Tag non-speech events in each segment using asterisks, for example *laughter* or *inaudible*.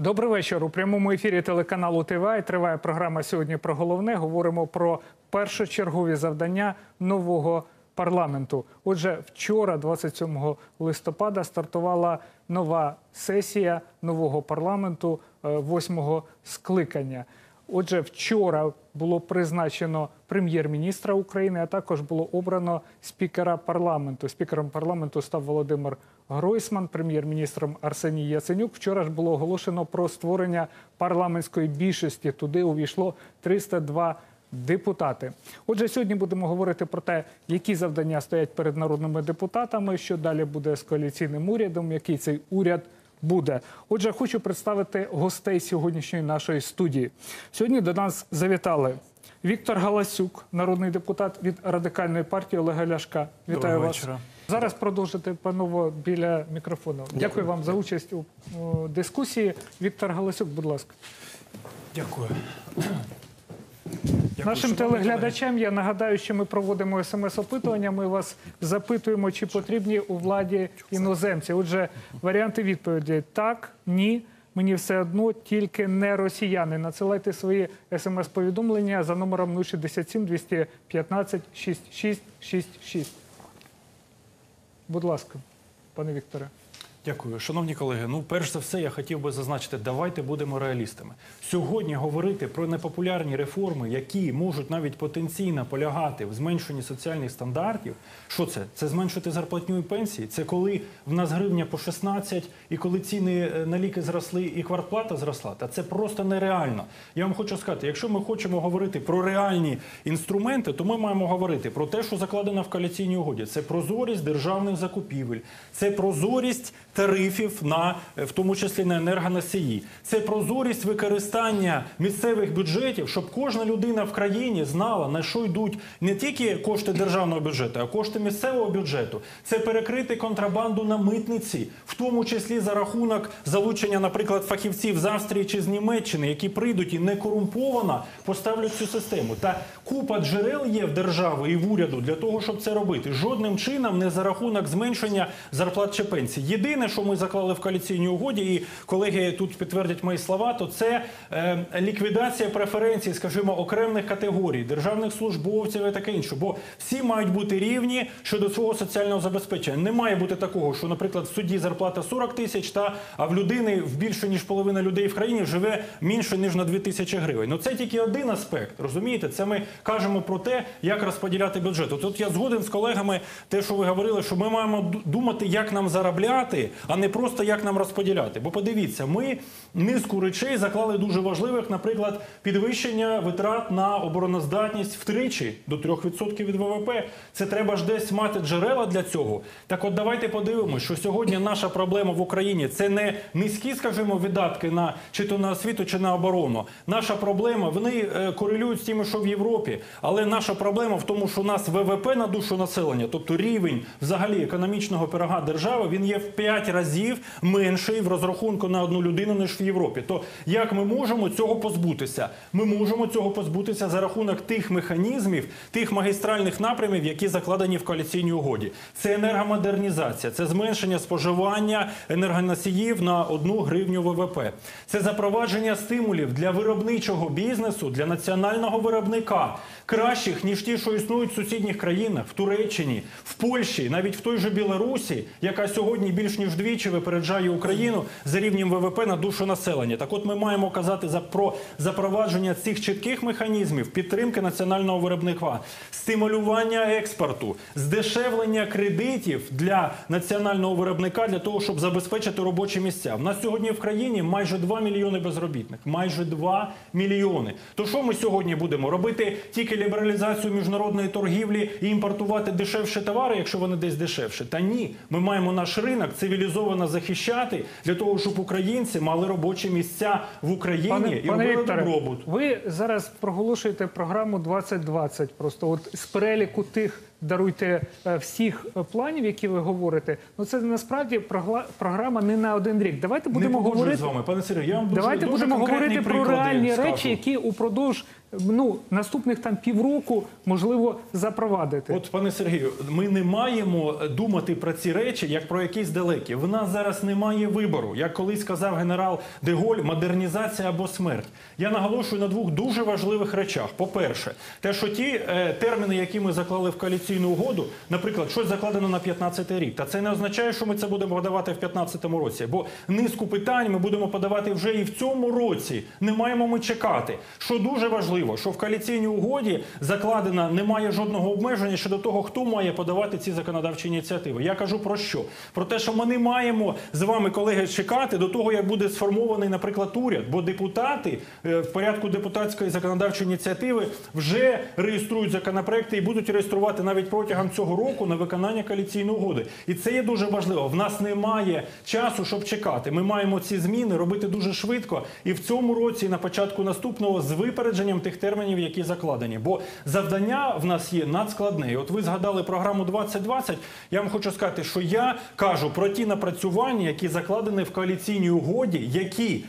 Добрий вечір. У прямому ефірі телеканалу ТВА триває програма сьогодні про головне. Говоримо про першочергові завдання нового парламенту. Отже, вчора, 27 листопада, стартувала нова сесія нового парламенту е, восьмого скликання. Отже, вчора було призначено прем'єр-міністра України, а також було обрано спікера парламенту. Спікером парламенту став Володимир Гройсман, прем'єр-міністром Арсеній Яценюк. Вчора ж було оголошено про створення парламентської більшості. Туди увійшло 302 депутати. Отже, сьогодні будемо говорити про те, які завдання стоять перед народними депутатами, що далі буде з коаліційним урядом, який цей уряд буде. Отже, хочу представити гостей сьогоднішньої нашої студії. Сьогодні до нас завітали Віктор Галасюк, народний депутат від радикальної партії Олега Ляшка. Вітаю Доброго вас. вечора. Зараз продовжите панове біля мікрофону. Дякую вам за участь у дискусії. Віктор Галасюк, будь ласка. Дякую. Дякую, Нашим телеглядачам я нагадаю, що ми проводимо смс-опитування. Ми вас запитуємо, чи потрібні у владі іноземці. Отже, варіанти відповіді так, ні. Мені все одно, тільки не росіяни. Надсилайте свої смс-повідомлення за номером 067 215 6666. Будь ласка, пане Вікторе. Дякую, шановні колеги. Ну, перш за все, я хотів би зазначити, давайте будемо реалістами. Сьогодні говорити про непопулярні реформи, які можуть навіть потенційно полягати в зменшенні соціальних стандартів. Що це? Це зменшити зарплатню і пенсії. Це коли в нас гривня по 16, і коли ціни е, на ліки зросли, і квартплата зросла. Та це просто нереально. Я вам хочу сказати, якщо ми хочемо говорити про реальні інструменти, то ми маємо говорити про те, що закладено в коаліційній угоді. Це прозорість державних закупівель, це прозорість тарифів на е, в тому числі на енергоносії. Це прозорість використання місцевих бюджетів, щоб кожна людина в країні знала на що йдуть не тільки кошти державного бюджету, а кошти місцевого бюджету. Це перекрити контрабанду на митниці, в тому числі за рахунок залучення, наприклад, фахівців з Австрії чи з Німеччини, які прийдуть і не корумповано поставлять цю систему. Та купа джерел є в держави і в уряду для того, щоб це робити. Жодним чином не за рахунок зменшення зарплат чи пенсій. Єдине, що ми заклали в коаліційній угоді, і колеги тут підтвердять мої слова, то це е, ліквідація преференцій, скажімо, окремих категорій державних службовців і таке інше. Бо всі мають бути рівні щодо свого соціального забезпечення. Не має бути такого, що, наприклад, в суді зарплата 40 тисяч, та а в людини в більше ніж половина людей в країні живе менше ніж на 2 тисячі гривень. Ну це тільки один аспект. Розумієте, це ми кажемо про те, як розподіляти бюджет. От Тут я згоден з колегами, те, що ви говорили, що ми маємо думати, як нам заробляти, а не просто як нам розподіляти. Бо подивіться, ми низку речей заклали дуже важливих, наприклад, підвищення витрат на обороноздатність втричі до 3% від ВВП. Це треба ж десь мати джерела для цього. Так, от давайте подивимося, що сьогодні наша проблема в Україні це не низькі, скажімо, видатки на чи то на освіту, чи на оборону. Наша проблема вони е, корелюють з тими, що в Європі. Але наша проблема в тому, що у нас ВВП на душу населення, тобто рівень взагалі економічного пирога держави, він є в 5 разів менший в розрахунку на одну людину ніж в Європі. То як ми можемо цього позбутися? Ми можемо цього позбутися за рахунок тих механізмів, тих магістральних напрямів, які закладені в коаліційній угоді. Це енергомодернізація, це зменшення споживання енергоносіїв на одну гривню ВВП. Це запровадження стимулів для виробничого бізнесу, для національного виробника, кращих ніж ті, що існують в сусідніх країнах, в Туреччині, в Польщі, навіть в той же Білорусі, яка сьогодні більш ніж вдвічі випереджає Україну за рівнем ВВП на душу населення. Так, от ми маємо казати за про запровадження цих чітких механізмів підтримки національного виробника, стимулювання експорту, здешевлення кредитів для національного виробника для того, щоб забезпечити робочі місця. В нас сьогодні в країні майже 2 мільйони безробітних. Майже 2 мільйони. То що ми сьогодні будемо робити? Тільки лібералізацію міжнародної торгівлі і імпортувати дешевші товари, якщо вони десь дешевші? Та ні, ми маємо наш ринок цивілізовано захищати для того, щоб українці мали робочі місця в Україні Пане, і пане робили Вікторе, добробут. ви зараз проголошуєте програму 2020. Просто от з переліку тих даруйте е, всіх е, планів, які ви говорите. Ну це насправді програма не на один рік. Давайте будемо погоджуюсь говорити. з вами, пане Сергію. Я вам дуже, Давайте дуже будемо говорити про реальні скажу. речі, які упродовж ну наступних там півроку можливо запровадити. От, пане Сергію, ми не маємо думати про ці речі як про якісь далекі. В нас зараз немає вибору. Як колись сказав генерал Деголь, модернізація або смерть. Я наголошую на двох дуже важливих речах. По-перше, те, що ті е, терміни, які ми заклали в коаліційну угоду, наприклад, щось закладено на 15 рік, та це не означає, що ми це будемо подавати в 15 році. Бо низку питань ми будемо подавати вже і в цьому році. Не маємо ми чекати. Що дуже важливо, що в коаліційній угоді закладено немає жодного обмеження щодо того, хто має подавати ці законодавчі ініціативи. Я кажу про що? Про те, що ми не маємо з вами, колеги, чекати до того, як буде сформований, наприклад, уряд, бо депутати е, в порядку депутатської законодавчої ініціативи вже реєструють законопроекти і будуть реєструвати навіть протягом цього року на виконання коаліційної угоди. І це є дуже важливо. В нас немає часу, щоб чекати. Ми маємо ці зміни робити дуже швидко і в цьому році, і на початку наступного, з випередженням тих термінів, які закладені. Бо завдання в нас є надскладне. І От ви згадали програму 2020. Я вам хочу сказати, що я кажу про ті напрацювання, які закладені в коаліційній угоді, які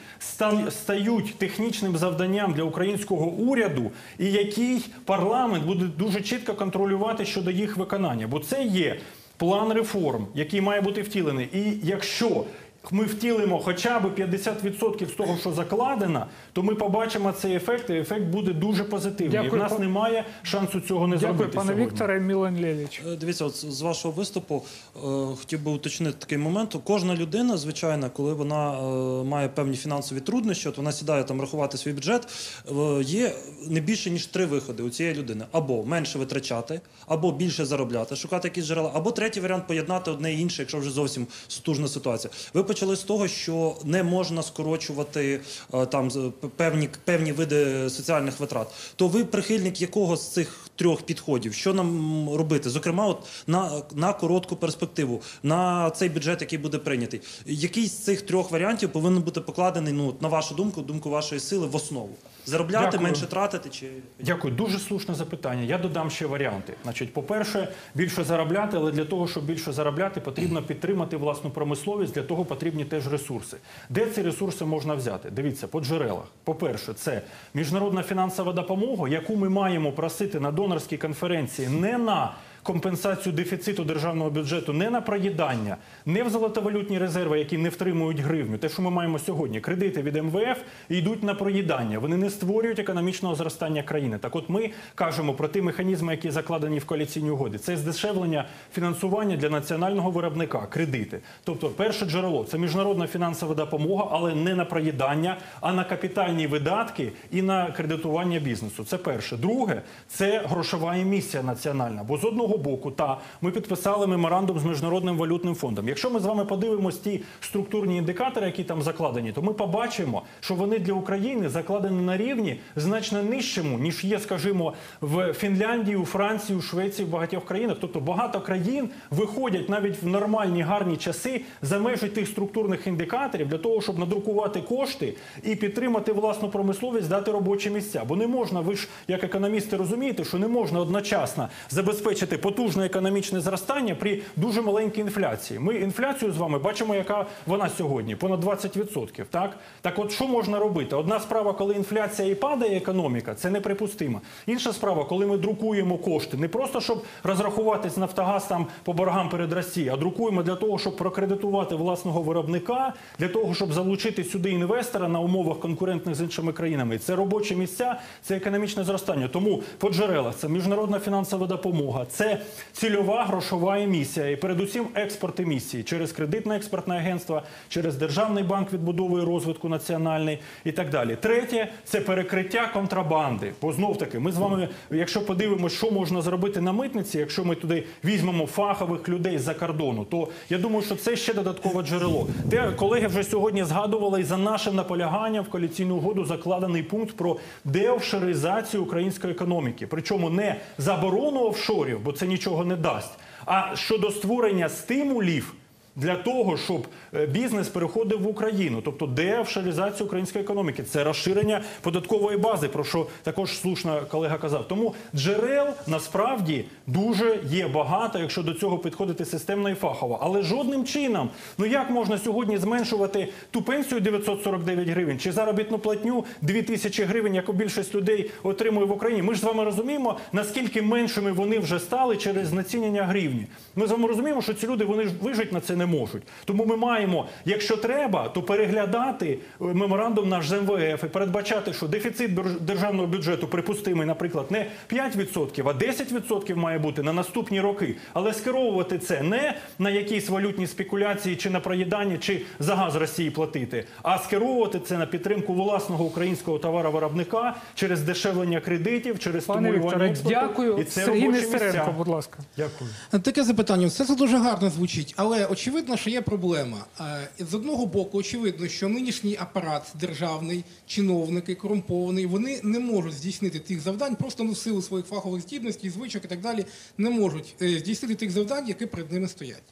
стають технічним завданням для українського уряду, і який парламент буде дуже чітко контролювати щодо їх виконання. Бо це є план реформ, який має бути втілений. І якщо ми втілимо хоча б 50% з того, що закладено, то ми побачимо цей ефект, і ефект буде дуже позитивний. і Дякую, в нас пан- немає шансу цього не Дякую, зробити пане. Вікторе. Мілан Лєліч. Е, Дивіться, от з вашого виступу е, хотів би уточнити такий момент. Кожна людина, звичайно, коли вона е, має певні фінансові труднощі, от вона сідає там рахувати свій бюджет. е, є не більше ніж три виходи у цієї людини: або менше витрачати, або більше заробляти, шукати якісь джерела, або третій варіант поєднати одне і інше, якщо вже зовсім стужна ситуація. Ви почали з того, що не можна скорочувати е, там певні певні види соціальних витрат. То ви прихильник якого з цих трьох підходів? Що нам робити? Зокрема, от на, на коротку перспективу, на цей бюджет, який буде прийнятий. Який з цих трьох варіантів повинен бути покладений, ну на вашу думку, думку вашої сили, в основу? Заробляти, Дякую. менше тратити чи Дякую, дуже слушне запитання. Я додам ще варіанти. Значить, по-перше, більше заробляти, але для того, щоб більше заробляти, потрібно підтримати власну промисловість. Для того потрібні теж ресурси. Де ці ресурси можна взяти? Дивіться, по джерелах. По-перше, це міжнародна фінансова допомога, яку ми маємо просити на донорській конференції. Не на компенсацію дефіциту державного бюджету не на проїдання, не в золотовалютні резерви, які не втримують гривню. Те, що ми маємо сьогодні, кредити від МВФ йдуть на проїдання. Вони не створюють економічного зростання країни. Так, от ми кажемо про ті механізми, які закладені в коаліційній угоді. Це здешевлення фінансування для національного виробника, кредити. Тобто, перше джерело це міжнародна фінансова допомога, але не на проїдання, а на капітальні видатки і на кредитування бізнесу. Це перше. Друге, це грошова емісія національна. Бо з одного боку, та ми підписали меморандум з міжнародним валютним фондом. Якщо ми з вами подивимось ті структурні індикатори, які там закладені, то ми побачимо, що вони для України закладені на рівні значно нижчому, ніж є, скажімо, в Фінляндії, у Франції, у Швеції, в багатьох країнах. Тобто багато країн виходять навіть в нормальні гарні часи за межі тих структурних індикаторів для того, щоб надрукувати кошти і підтримати власну промисловість, дати робочі місця. Бо не можна, ви ж як економісти розумієте, що не можна одночасно забезпечити потужне економічне зростання при дуже маленькій інфляції. Ми інфляцію з вами бачимо, яка вона сьогодні, понад 20%. Так, так от що можна робити? Одна справа, коли інфляція і падає економіка, це неприпустимо. Інша справа, коли ми друкуємо кошти, не просто щоб розрахуватись Нафтогаз там по боргам перед Росією, а друкуємо для того, щоб прокредитувати власного виробника, для того, щоб залучити сюди інвестора на умовах конкурентних з іншими країнами. Це робочі місця, це економічне зростання. Тому по джерелах це міжнародна фінансова допомога, це цільова грошова емісія і передусім експорт емісії через кредитне експортне агентство, через Державний банк відбудови і розвитку національний і так далі. Третє це перекриття контрабанди. Бо знов таки, ми з вами, якщо подивимося, що можна зробити на митниці, якщо ми туди візьмемо фахових людей з-за кордону, то я думаю, що це ще додаткове джерело. Те колеги вже сьогодні згадували і за нашим наполяганням в коаліційну угоду закладений пункт про деофшоризацію української економіки. Причому не заборону офшорів, бо це нічого не дасть, а щодо створення стимулів для того, щоб е, бізнес переходив в Україну, тобто деофшоризація української економіки, це розширення податкової бази, про що також слушно колега казав. Тому джерел насправді дуже є багато, якщо до цього підходити системно і фахово. Але жодним чином, ну як можна сьогодні зменшувати ту пенсію 949 гривень чи заробітну платню 2000 гривень, яку більшість людей отримує в Україні? Ми ж з вами розуміємо, наскільки меншими вони вже стали через знецінення гривні. Ми з вами розуміємо, що ці люди вони ж вижити на це не можуть. Тому ми маємо, якщо треба, то переглядати е, меморандум наш з МВФ і передбачати, що дефіцит державного бюджету припустимий, наприклад, не 5%, а 10% має бути на наступні роки. Але скеровувати це не на якісь валютні спекуляції чи на проїдання, чи за газ Росії платити, а скеровувати це на підтримку власного українського товаровиробника через дешевлення кредитів, через Пане стимулювання Вікторе, експорту. дякую. І це Сергій робочі Нестеренко, місця. будь ласка. Дякую. Таке запитання. Все це дуже гарно звучить, але очевидно, що є проблема. Е, З одного боку, очевидно, що нинішній апарат державний, чиновники корумпований, вони не можуть здійснити тих завдань, просто ну, силу своїх фахових здібностей, звичок і так далі, не можуть е, здійснити тих завдань, які перед ними стоять.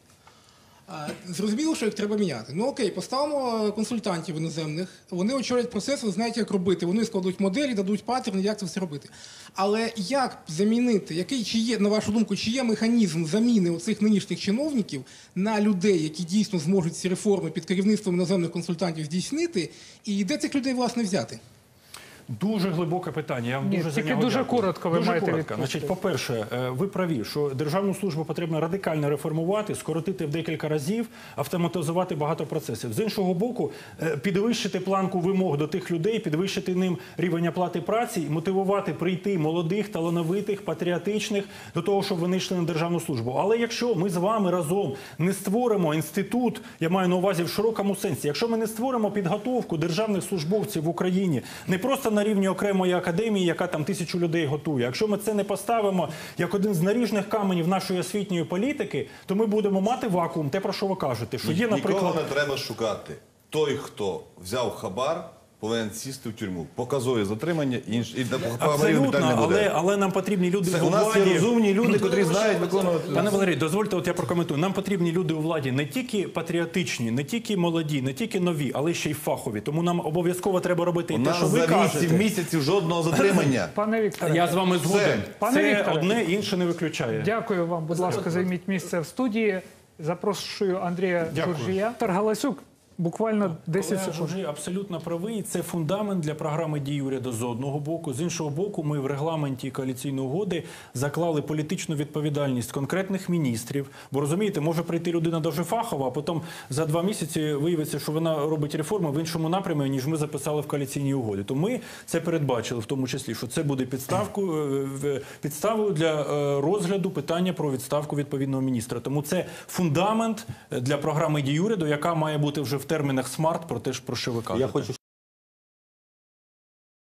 Зрозуміло, що їх треба міняти. Ну окей, поставимо консультантів іноземних. Вони очолять процес, вони знають, як робити. Вони складуть моделі, дадуть паттерн, як це все робити. Але як замінити, який чи є, на вашу думку, чи є механізм заміни оцих нинішніх чиновників на людей, які дійсно зможуть ці реформи під керівництвом іноземних консультантів здійснити, і де цих людей власне взяти? Дуже глибоке питання. Я вам Ні, дуже тільки нього дуже дякую. коротко ви дуже маєте коротко. Значить, по-перше, е, ви праві, що державну службу потрібно радикально реформувати, скоротити в декілька разів, автоматизувати багато процесів. З іншого боку, е, підвищити планку вимог до тих людей, підвищити ним рівень оплати праці і мотивувати прийти молодих, талановитих, патріотичних до того, щоб вони йшли на державну службу. Але якщо ми з вами разом не створимо інститут, я маю на увазі в широкому сенсі, якщо ми не створимо підготовку державних службовців в Україні не просто на рівні окремої академії, яка там тисячу людей готує. Якщо ми це не поставимо як один з наріжних каменів нашої освітньої політики, то ми будемо мати вакуум, те про що ви кажете, що є, Нікого не треба шукати. Той, хто взяв хабар, повинен сісти в тюрму. Показує затримання інш... і Абсолютно, не буде. але, але нам потрібні люди Це, у у нас є розумні люди, котрі знають виконувати. Пане Валерій, дозвольте, от я прокоментую. Нам потрібні люди у владі не тільки патріотичні, не тільки молоді, не тільки нові, але ще й фахові. Тому нам обов'язково треба робити і те, що ви кажете. 8 місяців жодного затримання. *laughs* Пане Вікторе, Я з вами згоден. Пане Це Вікторе. одне інше не виключає. Дякую вам, будь ласка, займіть місце в студії. Запрошую Андрія Дякую. Журжія. Таргаласюк, буквально 10 Колега секунд. Жужі абсолютно правий. Це фундамент для програми дій уряду з одного боку. З іншого боку, ми в регламенті коаліційної угоди заклали політичну відповідальність конкретних міністрів. Бо розумієте, може прийти людина дуже фахова, а потім за два місяці виявиться, що вона робить реформи в іншому напрямі, ніж ми записали в коаліційній угоді. То ми це передбачили, в тому числі, що це буде підставку е, підставою для е, розгляду питання про відставку відповідного міністра. Тому це фундамент е, для програми дій уряду, яка має бути вже в термінах смарт, про те, ж, про кажете. Я хочу